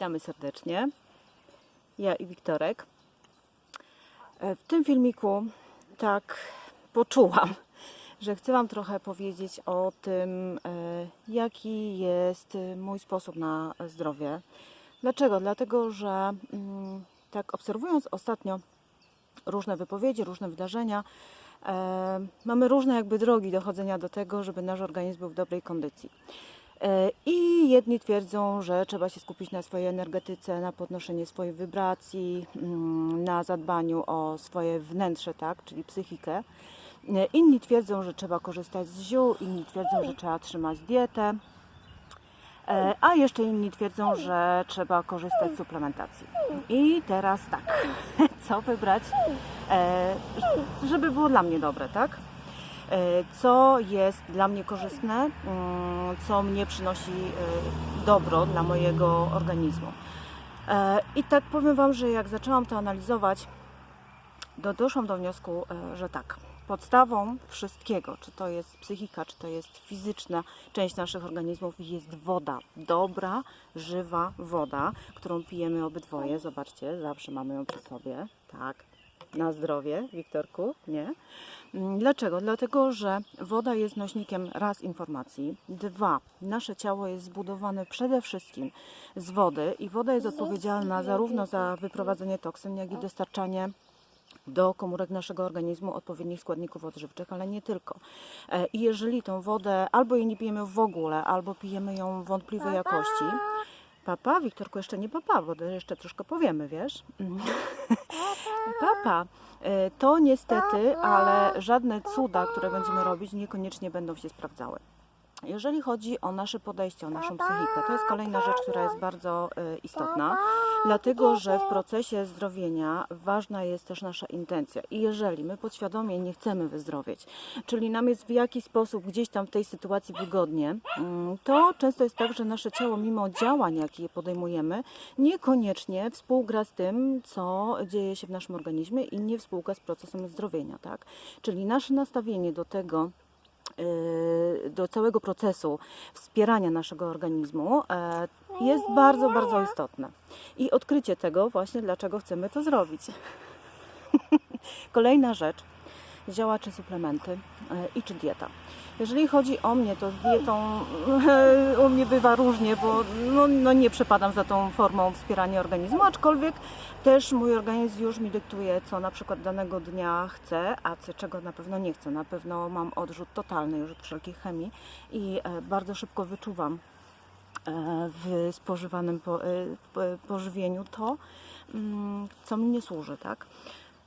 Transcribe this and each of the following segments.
Witamy serdecznie. Ja i Wiktorek. E, W tym filmiku tak poczułam, że chcę Wam trochę powiedzieć o tym, e, jaki jest mój sposób na zdrowie. Dlaczego? Dlatego, że mm, tak obserwując ostatnio różne wypowiedzi, różne wydarzenia, e, mamy różne jakby drogi dochodzenia do tego, żeby nasz organizm był w dobrej kondycji. E, I jedni twierdzą, że trzeba się skupić na swojej energetyce, na podnoszeniu swojej wibracji, mm, na zadbaniu o swoje wnętrze, tak, czyli psychikę. E, Inni twierdzą, że trzeba korzystać z ziół, inni twierdzą, że trzeba trzymać dietę, E, a jeszcze inni twierdzą, że trzeba korzystać z suplementacji. I teraz tak, co wybrać, żeby było dla mnie dobre, tak? E, Co jest dla mnie korzystne, mm, co mnie przynosi e, dobro dla mojego organizmu. E, I tak powiem Wam, że jak zaczęłam to analizować, do, doszłam do wniosku, że tak, podstawą wszystkiego, czy to jest psychika, czy to jest fizyczna część naszych organizmów, jest woda. Dobra, żywa woda, którą pijemy obydwoje. Zobaczcie, zawsze mamy ją przy sobie. Tak, na zdrowie, Wiktorku, nie? Mm, Dlaczego? Dlatego, że woda jest nośnikiem raz informacji, dwa, nasze ciało jest zbudowane przede wszystkim z wody i woda jest odpowiedzialna zarówno za wyprowadzenie toksyn, jak i dostarczanie do komórek naszego organizmu odpowiednich składników odżywczych, ale nie tylko. E, I jeżeli tą wodę albo jej nie pijemy w ogóle, albo pijemy ją wątpliwej jakości, papa, Wiktorku, jeszcze nie papa, bo to jeszcze troszkę powiemy, wiesz? Papa, e, to niestety, ale żadne cuda, które będziemy robić, niekoniecznie będą się sprawdzały. Jeżeli chodzi o nasze podejście, o naszą psychikę, to jest kolejna rzecz, która jest bardzo e, istotna, dlatego że w procesie zdrowienia ważna jest też nasza intencja. I jeżeli my podświadomie nie chcemy wyzdrowieć, czyli nam jest w jakiś sposób gdzieś tam w tej sytuacji wygodnie, mm, to często jest tak, że nasze ciało, mimo działań, jakie podejmujemy, niekoniecznie współgra z tym, co dzieje się w naszym organizmie i nie współgra z procesem zdrowienia. Tak? Czyli nasze nastawienie do tego, do całego procesu wspierania naszego organizmu e, jest bardzo, bardzo istotne. I odkrycie tego właśnie, dlaczego chcemy to zrobić. Kolejna rzecz, zioła czy suplementy e, i czy dieta. Jeżeli chodzi o mnie, to z dietą u mnie bywa różnie, bo no, no nie przepadam za tą formą wspierania organizmu, aczkolwiek też mój organizm już mi dyktuje, co na przykład danego dnia chcę, a co, czego na pewno nie chcę. Na pewno mam odrzut totalny już od wszelkiej chemii i e, bardzo szybko wyczuwam e, w spożywanym po, e, po- pożywieniu to, mm, co mi nie służy, tak?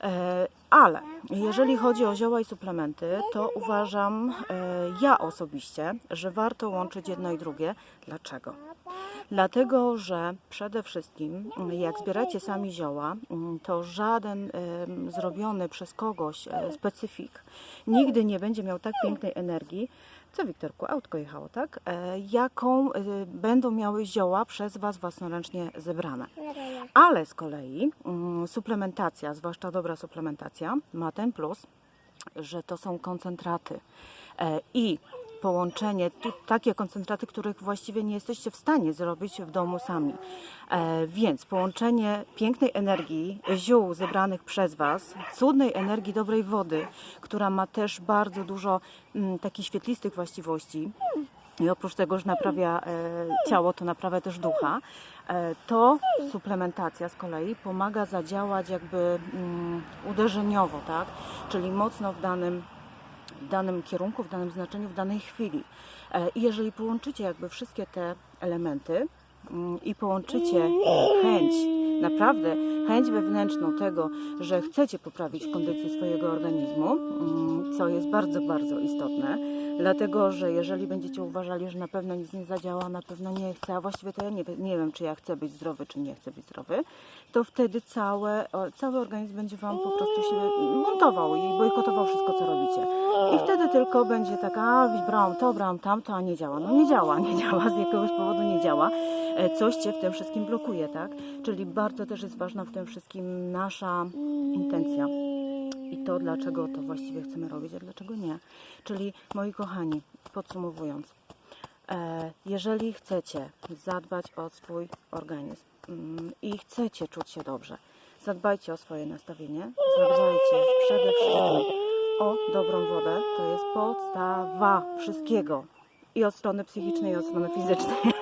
E, Ale jeżeli chodzi o zioła i suplementy, to uważam e, ja osobiście, że warto łączyć jedno i drugie. Dlaczego? Dlatego, że przede wszystkim, jak zbieracie sami zioła, mm, to żaden zrobiony przez kogoś e, specyfik nigdy nie będzie miał tak pięknej energii, co Wiktorku, autko jechało, tak? E, Jaką e, będą miały zioła przez Was własnoręcznie zebrane. Ale z kolei mm, suplementacja, zwłaszcza dobra suplementacja, ma ten plus, że to są koncentraty e, i połączenie, tu, takie koncentraty, których właściwie nie jesteście w stanie zrobić w domu sami. E, więc połączenie pięknej energii ziół zebranych przez Was, cudnej energii dobrej wody, która ma też bardzo dużo mm, takich świetlistych właściwości, i oprócz tego, że naprawia e, ciało, to naprawia też ducha, e, to suplementacja z kolei pomaga zadziałać jakby mm, uderzeniowo, tak? Czyli mocno w danym, w danym kierunku, w danym znaczeniu, w danej chwili. E, I jeżeli połączycie jakby wszystkie te elementy mm, i połączycie chęć, naprawdę chęć wewnętrzną tego, że chcecie poprawić kondycję swojego organizmu, mm, co jest bardzo, bardzo istotne, Dlatego, że jeżeli będziecie uważali, że na pewno nic nie zadziała, na pewno nie chcę, a właściwie to ja nie, nie wiem, czy ja chcę być zdrowy, czy nie chcę być zdrowy, to wtedy całe, cały organizm będzie Wam po prostu się montował i bojkotował wszystko, co robicie. I wtedy tylko będzie tak, a brałam to, brałam tamto, a nie działa. No nie działa, nie działa, z jakiegoś powodu nie działa. E, Coś Cię w tym wszystkim blokuje, tak? Czyli bardzo też jest ważna w tym wszystkim nasza intencja i to, dlaczego to właściwie chcemy robić, a dlaczego nie. Czyli moi kochani, podsumowując, E, Jeżeli chcecie zadbać o swój organizm mm, i chcecie czuć się dobrze, zadbajcie o swoje nastawienie, zadbajcie przede wszystkim o dobrą wodę. To jest podstawa wszystkiego i od strony psychicznej, i od strony fizycznej.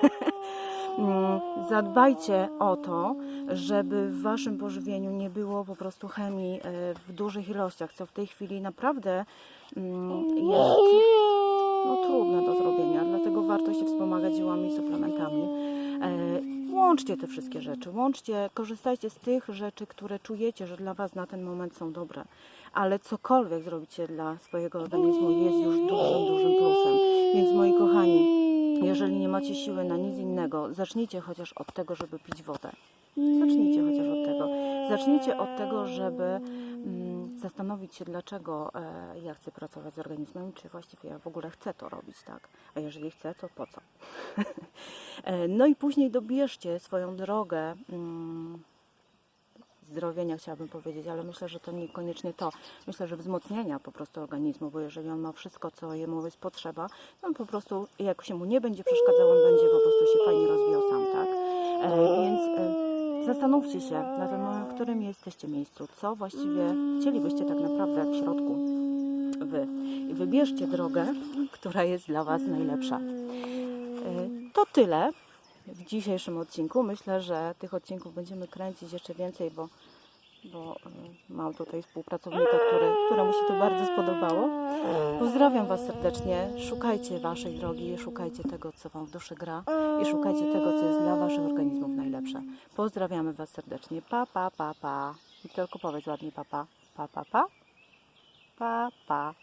Zadbajcie o to, żeby w waszym pożywieniu nie było po prostu chemii e, w dużych ilościach, co w tej chwili naprawdę mm, jest no, trudne do zrobienia, dlatego warto się wspomagać ziołami i suplementami. E, Łączcie te wszystkie rzeczy, łączcie, korzystajcie z tych rzeczy, które czujecie, że dla Was na ten moment są dobre, ale cokolwiek zrobicie dla swojego organizmu jest już dużym, dużym plusem. Więc moi kochani, jeżeli nie macie siły na nic innego, zacznijcie chociaż od tego, żeby pić wodę. Zacznijcie chociaż od tego. Zacznijcie od tego, żeby mm, zastanowić się, dlaczego e, ja chcę pracować z organizmem, czy właściwie ja w ogóle chcę to robić, tak? A jeżeli chcę, to po co? E, no i później dobierzcie swoją drogę. Mm, zdrowienia chciałabym powiedzieć, ale myślę, że to niekoniecznie to. Myślę, że wzmocnienia po prostu organizmu, bo jeżeli on ma wszystko, co jemu jest potrzeba, to on po prostu, jak się mu nie będzie przeszkadzał, on będzie po prostu się fajnie rozwijał sam, tak? E, więc e, zastanówcie się na tym, w którym jesteście miejscu, co właściwie chcielibyście tak naprawdę w środku wy. I wybierzcie drogę, która jest dla Was najlepsza. E, To tyle w dzisiejszym odcinku. Myślę, że tych odcinków będziemy kręcić jeszcze więcej, bo, bo y, mam tutaj współpracownika, który, któremu się to bardzo spodobało. Pozdrawiam Was serdecznie. Szukajcie Waszej drogi, szukajcie tego, co Wam w duszy gra i szukajcie tego, co jest dla Waszych organizmów najlepsze. Pozdrawiamy Was serdecznie. Pa, pa, pa, pa. I tylko powiedz ładnie pa, pa. Pa, pa, pa. Pa, pa.